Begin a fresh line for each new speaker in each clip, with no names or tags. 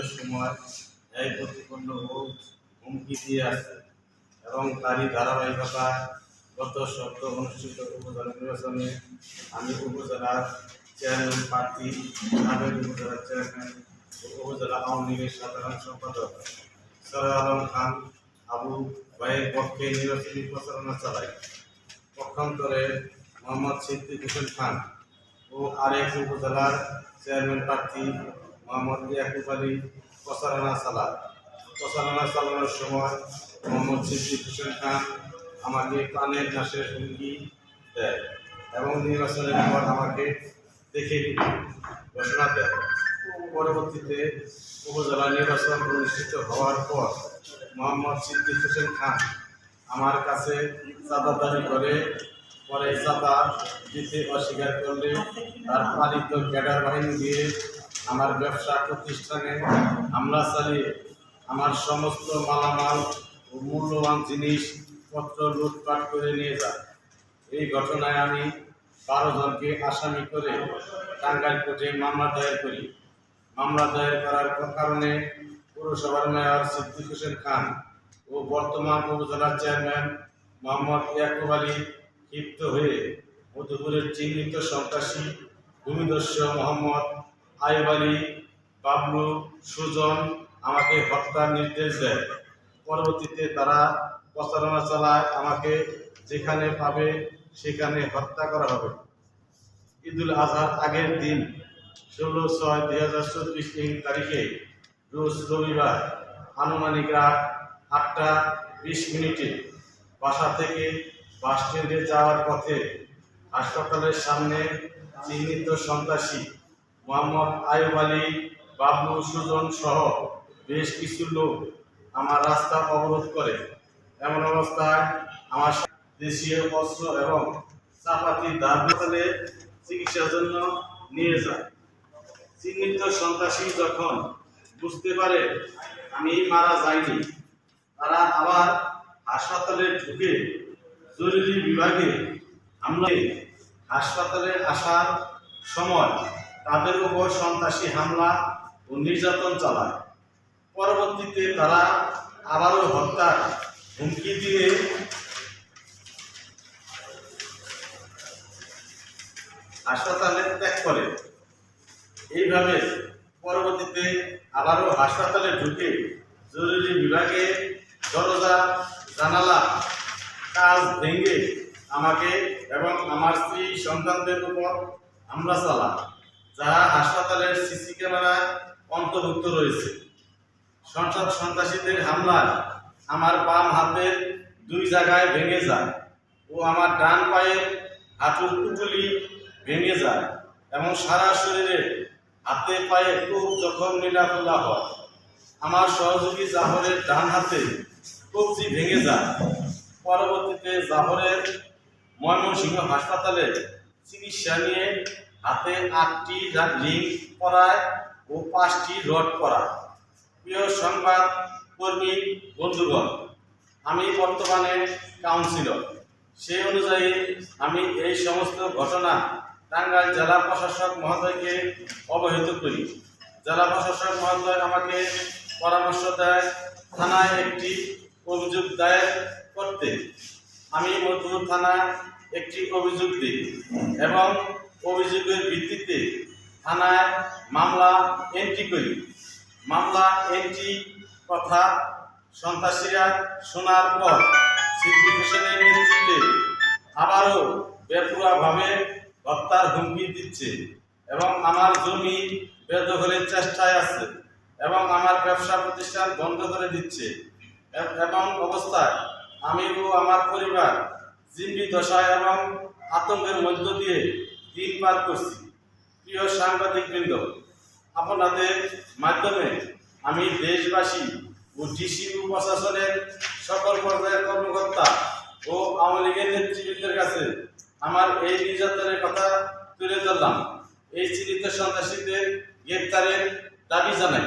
দীর্ঘ সময় ন্যায় প্রতিপন্ন ও হুমকি দিয়ে আসছে এবং তারই ধারাবাহিকতায় গত সদ্য অনুষ্ঠিত উপজেলা নির্বাচনে আমি উপজেলার চেয়ারম্যান প্রার্থী, সাবেক উপজেলার চেয়ারম্যান উপজেলা আওয়ামী লীগের সাধারণ সম্পাদক সরয় আলম খান আবু ভাইয়ের পক্ষে নির্বাচনী প্রচারণা চালাই পক্ষান্তরে মোহাম্মদ সিদ্দিক হোসেন খান ও আরেক উপজেলার চেয়ারম্যান প্রার্থী মোহাম্মদ ইয়াকুব আলী প্রচারণা চালান প্রচারণা চালানোর সময় মোহাম্মদ সিদ্দিক হোসেন খান আমাকে প্রাণের নাশের হুমকি দেয় এবং নির্বাচনের পর আমাকে দেখে ঘোষণা দেয়। পরবর্তীতে উপজেলা নির্বাচন অনুষ্ঠিত হওয়ার পর মোহাম্মদ সিদ্দিক হোসেন খান আমার কাছে চাঁদা দাবি করে, পরে চাঁদা দিতে অস্বীকার করলে তার পালিত ক্যাডার বাহিনী দিয়ে আমার ব্যবসা প্রতিষ্ঠানে হামলা চালিয়ে আমার সমস্ত মালামাল ও মূল্যবান জিনিসপত্র লুটপাট করে নিয়ে যায়। এই ঘটনায় আমি বারো জনকে আসামি করে টাঙ্গাইল কোর্টে মামলা দায়ের করি। মামলা দায়ের করার কারণে পৌরসভার মেয়র সিদ্দিক হোসেন খান ও বর্তমান উপজেলার চেয়ারম্যান মোহাম্মদ ইয়াকুব আলী ক্ষিপ্ত হয়ে মধুপুরের চিহ্নিত সন্ত্রাসী, ভূমিদস্য মোহাম্মদ আলী বাবলু সুজন আমাকে হত্যার নির্দেশ দেয়। পরবর্তীতে তারা প্রচারণা চালায়, আমাকে যেখানে পাবে সেখানে হত্যা করা হবে। ঈদুল আজহার আগের দিন, ষোলো ছয় দুই হাজার চব্বিশ তারিখে, রোজ রবিবার আনুমানিক রাত আটটা বিশ মিনিটে বাসা থেকে বাস স্ট্যান্ডে যাওয়ার পথে হাসপাতালের সামনে চিহ্নিত সন্ত্রাসী মোহাম্মদ আয়ুব আলী, বাবলু সুজন সহ বেশ কিছু লোক আমার রাস্তা অবরোধ করে। এমন অবস্থায় আমার দেশীয় অস্ত্র এবং চাপাতি হাসপাতালে চিকিৎসার জন্য নিয়ে যায়। চিহ্নিত সন্ত্রাসী যখন বুঝতে পারে আমি মারা যাইনি, তারা আবার হাসপাতালে ঢুকে জরুরি বিভাগে হামলা হাসপাতালে আসার সময় তাদের উপর সন্ত্রাসী হামলা ও নির্যাতন চালায়। পরবর্তীতে তারা আবারও হত্যার হুমকি দিয়ে হাসপাতালে ত্যাগ করে। এইভাবে পরবর্তীতে আবারও হাসপাতালে ঢুকে জরুরি বিভাগে দরজা, জানালা, কাজ ভেঙে আমাকে এবং আমার স্ত্রী সন্তানদের উপর হামলা চালা যাহা হাসপাতালের সিসি ক্যামেরায় অন্তর্ভুক্ত রয়েছে। সংসদ সন্ত্রাসীদের হামলায় আমার বাম হাতের দুই জায়গায় ভেঙে যায় ও আমার ডান পায়ের হাঁটুর পুতুলি ভেঙে যায় এবং সারা শরীরে হাতে পায়ে খুব জখম নীলাফুল্লা হয়। আমার সহযোগী জাহরের ডান হাতে কবজি ভেঙে যায়। পরবর্তীতে জাহরের ময়মনসিংহ হাসপাতালে চিকিৎসা নিয়ে হাতে আটটি রিং পরায় ও পাঁচটি রড পরায় প্রিয় সংবাদ কর্মী, বন্ধুগণ, আমি বর্তমানে কাউন্সিলর। সেই অনুযায়ী আমি এই সমস্ত ঘটনা টাঙ্গাইল জেলা প্রশাসক মহোদয়কে অবহিত করি। জেলা প্রশাসক মহোদয় আমাকে পরামর্শ দেয়, থানায় একটি অভিযোগ দায়ের করতে। আমি মধুপুর থানায় একটি অভিযোগ দিই এবং অভিযোগের ভিত্তিতে থানায় মামলা এন্ট্রি করি। মামলা এন্ট্রি কথা সন্ত্রাসীরা শোনার পর সিদ্দিক হোসেনের নেতৃত্বে আবারও বেপুরাভাবে হত্যার হুমকি দিচ্ছে এবং আমার জমি বেদখলের চেষ্টায় আছে এবং আমার ব্যবসা প্রতিষ্ঠান বন্ধ করে দিচ্ছে। এ- এবং অবস্থায় আমি ও আমার পরিবার জিম্বি দশায় এবং আতঙ্কের মধ্য দিয়ে দিন পার করছি। প্রিয় সাংবাদিকবৃন্দ, আপনাদের মাধ্যমে আমি দেশবাসী ও ডিসি প্রশাসনের সকল পর্যায়ের কর্মকর্তা ও আওয়ামী লীগের নেতৃবৃন্দের কাছে আমার এই নির্যাতনের কথা তুলে ধরলাম। এই চিহ্নিত সন্ত্রাসীদের গ্রেপ্তারের দাবি জানাই।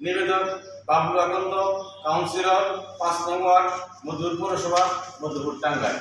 নিবেদন বাবলু আকন্দ, কাউন্সিলর, পাঁচ নম্বর মধুর পৌরসভা, মধুপুর টাঙ্গাইল।